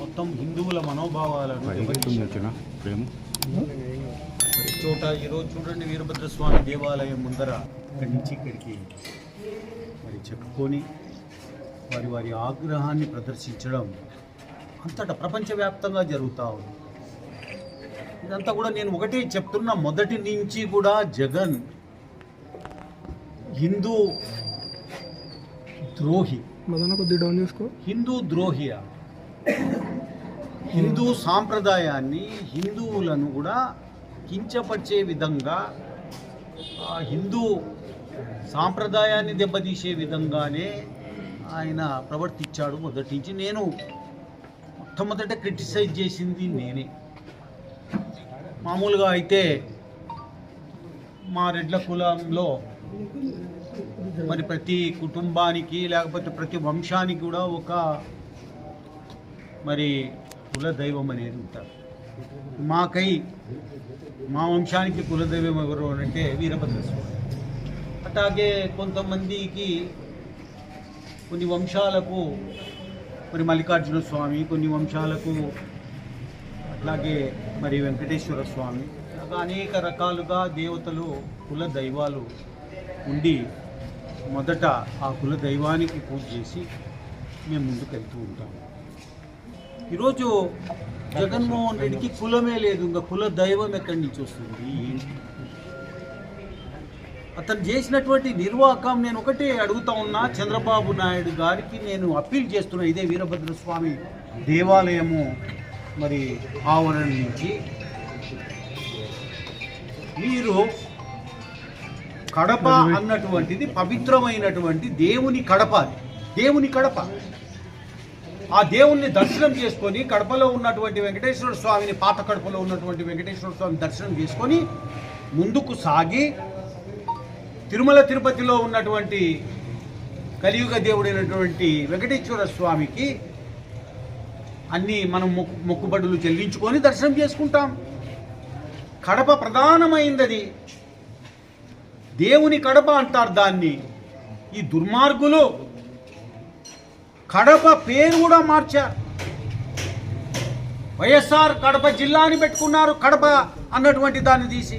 మొత్తం హిందువుల మనోభావాలను ప్రేమ. ప్రతి చోట ఈరోజు చూడండి వీరభద్రస్వామి దేవాలయం ముందర. ఇక్కడి నుంచి ఇక్కడికి మరి చెప్పుకొని వారి వారి ఆగ్రహాన్ని ప్రదర్శించడం అంతటా ప్రపంచవ్యాప్తంగా జరుగుతూ ఉంది. ఇదంతా కూడా నేను ఒకటే చెప్తున్నా మొదటి నుంచి కూడా జగన్ హిందూ ద్రోహి. మదన కొద్ది డౌన్ చేసుకో. హిందూ ద్రోహియ? హిందూ సాంప్రదాయాన్ని హిందువులను కూడా కించపరిచే విధంగా హిందూ సాంప్రదాయాన్ని దెబ్బతీసే విధంగానే ఆయన ప్రవర్తించాడు మొదటి నుంచి. నేను మొట్టమొదట క్రిటిసైజ్ చేసింది నేనే. మామూలుగా అయితే మా రెడ్ల కులంలో మరి ప్రతి కుటుంబానికి లేకపోతే ప్రతి వంశానికి కూడా ఒక మరి కుల దైవం అనేది ఉంటారు. మాకై మా వంశానికి కులదైవం ఎవరు అని అంటే వీరభద్ర స్వామి. అట్లాగే కొంతమందికి కొన్ని వంశాలకు మరి మల్లికార్జున స్వామి కొన్ని వంశాలకు అట్లాగే మరి వెంకటేశ్వర స్వామి అలాగా అనేక రకాలుగా దేవతలు కుల దైవాలు ఉండి మొదట ఆ కుల దైవానికి పూజ చేసి మేము ముందుకు వెళ్తూ ఉంటాము ఈరోజు జగన్మోహన్ రెడ్డికి కులమే లేదు ఇంకా కుల దైవం ఎక్కడి నుంచి వస్తుంది? అతను చేసినటువంటి నిర్వాహకం నేను ఒకటే అడుగుతా ఉన్నా చంద్రబాబు నాయుడు గారికి నేను అప్పీల్ చేస్తున్నా ఇదే వీరభద్ర స్వామి దేవాలయము మరి ఆవరణ నుంచి. మీరు కడప అన్నటువంటిది పవిత్రమైనటువంటి దేవుని కడప దేవుని కడప. ఆ దేవుణ్ణి దర్శనం చేసుకొని కడపలో ఉన్నటువంటి వెంకటేశ్వర స్వామిని పాత కడపలో ఉన్నటువంటి వెంకటేశ్వర స్వామిని దర్శనం చేసుకొని ముందుకు సాగి తిరుమల తిరుపతిలో ఉన్నటువంటి కలియుగ దేవుడైనటువంటి వెంకటేశ్వర స్వామికి అన్నీ మనం మొక్కు మొక్కుబడులు చెల్లించుకొని దర్శనం చేసుకుంటాం. కడప ప్రధానమైందది. దేవుని కడప అంటారు దాన్ని. ఈ దుర్మార్గులు కడప పేరు కూడా మార్చారు. వైఎస్ఆర్ కడప జిల్లా అని పెట్టుకున్నారు కడప అన్నటువంటి దాన్ని తీసి.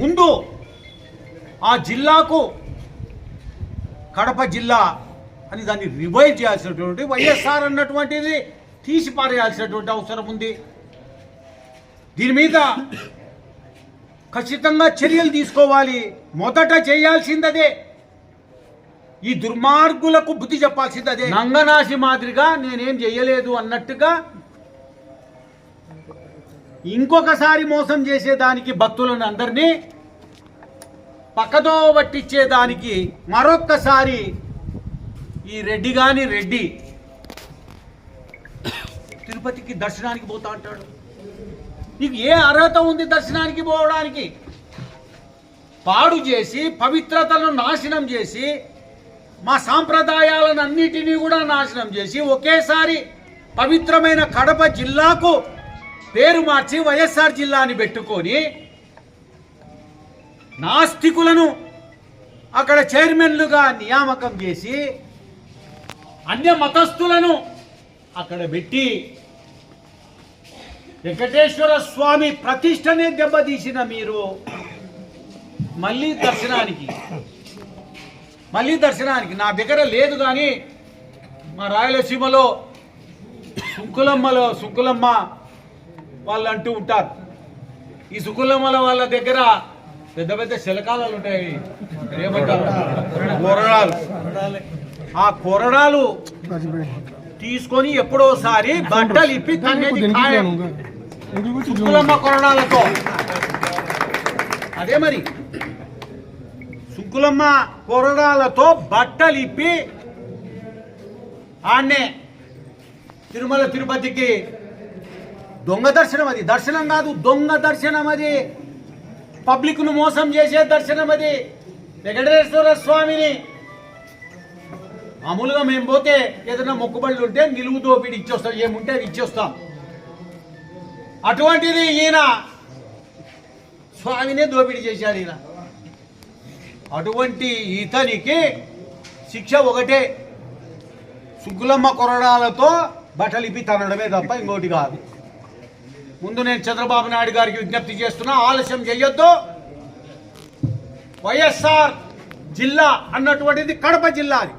ముందు ఆ జిల్లాకు కడప జిల్లా అని దాన్ని రివైవ్ చేయాల్సినటువంటి వైఎస్ఆర్ అన్నటువంటిది తీసి పారేయాల్సినటువంటి అవసరం ఉంది. దీని మీద ఖచ్చితంగా చర్యలు తీసుకోవాలి. మొదట చేయాల్సిందదే. ఈ దుర్మార్గులకు బుద్ధి చెప్పాల్సింది అదే. నంగనాశి మాదిరిగా నేనేం చెయ్యలేదు అన్నట్టుగా ఇంకొకసారి మోసం చేసేదానికి భక్తులను అందరినీ పక్కదో పట్టించేదానికి మరొక్కసారి ఈ రెడ్డి గాని రెడ్డి తిరుపతికి దర్శనానికి పోతా అంటాడు. నీకు ఏ అర్హత ఉంది దర్శనానికి పోవడానికి? పాడు చేసి పవిత్రతను నాశనం చేసి మా సాంప్రదాయాలను అన్నిటినీ కూడా నాశనం చేసి ఒకేసారి పవిత్రమైన కడప జిల్లాకు పేరు మార్చి వైఎస్ఆర్ జిల్లాని పెట్టుకొని నాస్తికులను అక్కడ చైర్మన్లుగా నియామకం చేసి అన్య మతస్థులను అక్కడ పెట్టి వెంకటేశ్వర స్వామి ప్రతిష్టనే దెబ్బతీసిన మీరు మళ్ళీ దర్శనానికి. మళ్ళీ దర్శనానికి. నా దగ్గర లేదు కానీ మా రాయలసీమలో సుంకులమ్మలో సుంకులమ్మ వాళ్ళు అంటూ ఉంటారు. ఈ సుంకులమ్మల వాళ్ళ దగ్గర పెద్ద పెద్ద శిలకాలాలు ఉంటాయి. ఏమంటారు కొరడాలు. ఆ కొరడాలు తీసుకొని ఎప్పుడోసారి బట్టలు ఇప్పి తన్నేది ఖాయం. సుంకులమ్మ కొరడాలతో. అదే మరి. సుంకులమ్మ కొరడాలతో బట్టలిప్పి ఆడనే తిరుమల తిరుపతికి. దొంగ దర్శనం అది. దర్శనం కాదు దొంగ దర్శనం అది. పబ్లిక్ను మోసం చేసే దర్శనం అది. వెంకటేశ్వర స్వామిని. మామూలుగా మేము పోతే ఏదైనా మొక్కుబళ్ళు ఉంటే నిలువు దోపిడి ఇచ్చేస్తాం. ఏముంటే అది ఇచ్చేస్తాం. అటువంటిది ఈయన స్వామినే దోపిడీ చేశారు ఈయన. అటువంటి ఇతనికి శిక్ష ఒకటే. సుగ్గులమ్మ కొరడాలతో బట్టలిపి తనడమే తప్ప ఇంకోటి కాదు. ముందు నేను చంద్రబాబు నాయుడు గారికి విజ్ఞప్తి చేస్తున్నా ఆలస్యం చేయొద్దు వైఎస్ఆర్ జిల్లా అన్నటువంటిది కడప జిల్లా అది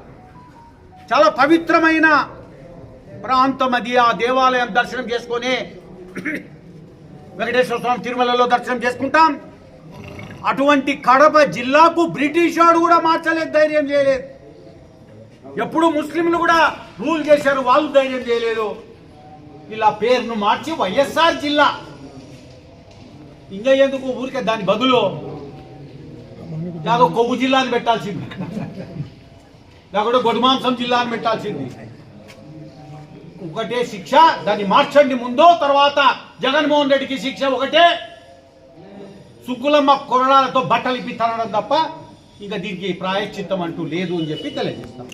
చాలా పవిత్రమైన ప్రాంతం అది. ఆ దేవాలయం దర్శనం చేసుకొని వెంకటేశ్వర స్వామి తిరుమలలో దర్శనం చేసుకుంటాం. అటువంటి కడప జిల్లాకు బ్రిటిష్ వాడు కూడా మార్చలేదు ధైర్యం చేయలేదు. ఎప్పుడు ముస్లింలు కూడా రూల్ చేశారు వాళ్ళు ధైర్యం చేయలేదు. ఇలా పేరును మార్చి వైఎస్ఆర్ జిల్లా. ఇంకా ఎందుకు ఊరికే దాని బదులు నాకు కొవ్వు జిల్లాని పెట్టాల్సింది. లేకుంటే గొడుమాంసం జిల్లాని పెట్టాల్సింది. ఒకటే శిక్ష దాన్ని మార్చండి ముందు తర్వాత జగన్మోహన్ రెడ్డికి శిక్ష ఒకటే. సుగ్గులమ్మ కొరణాలతో బట్టలు ఇప్పి తనడం తప్ప ఇంకా దీనికి ప్రాయశ్చిత్తం అంటూ లేదు అని చెప్పి తెలియజేస్తాం.